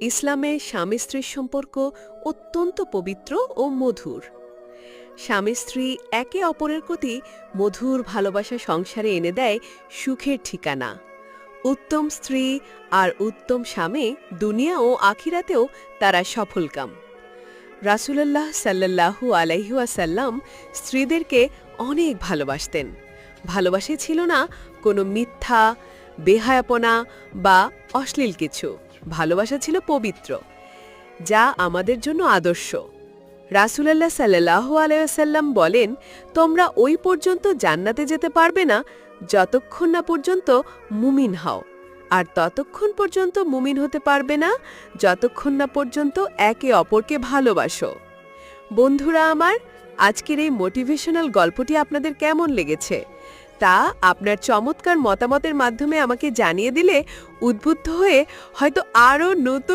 ইসলামে স্বামী স্ত্রীর সম্পর্ক অত্যন্ত পবিত্র ও মধুর। স্বামী স্ত্রী একে অপরের প্রতি মধুর ভালোবাসা সংসারে এনে দেয় সুখের ঠিকানা। উত্তম স্ত্রী আর উত্তম স্বামী দুনিয়া ও আখিরাতেও তারা সফলকাম। রাসুলাল্লাহ সাল্লাল্লাহু আলাইহুয়াসাল্লাম স্ত্রীদেরকে অনেক ভালোবাসতেন। ভালোবাসে ছিল না কোনো মিথ্যা, বেহায়াপনা বা অশ্লীল কিছু। ভালোবাসা ছিল পবিত্র, যা আমাদের জন্য আদর্শ। রাসুলাল্লাহ সাল্লাহ আলাইসাল্লাম বলেন, তোমরা ওই পর্যন্ত জান্নাতে যেতে পারবে না, যতক্ষণ না পর্যন্ত মুমিন হও। আর ততক্ষণ পর্যন্ত মুমিন হতে পারবে না, যতক্ষণ না পর্যন্ত একে অপরকে ভালোবাসো। বন্ধুরা আমার, আজকের এই মোটিভেশনাল গল্পটি আপনাদের কেমন লেগেছে? তা আপনার চমৎকার মতামতের মাধ্যমে আমাকে জানিয়ে দিলে উদ্বুদ্ধ হয়ে হয়তো আরও নতুন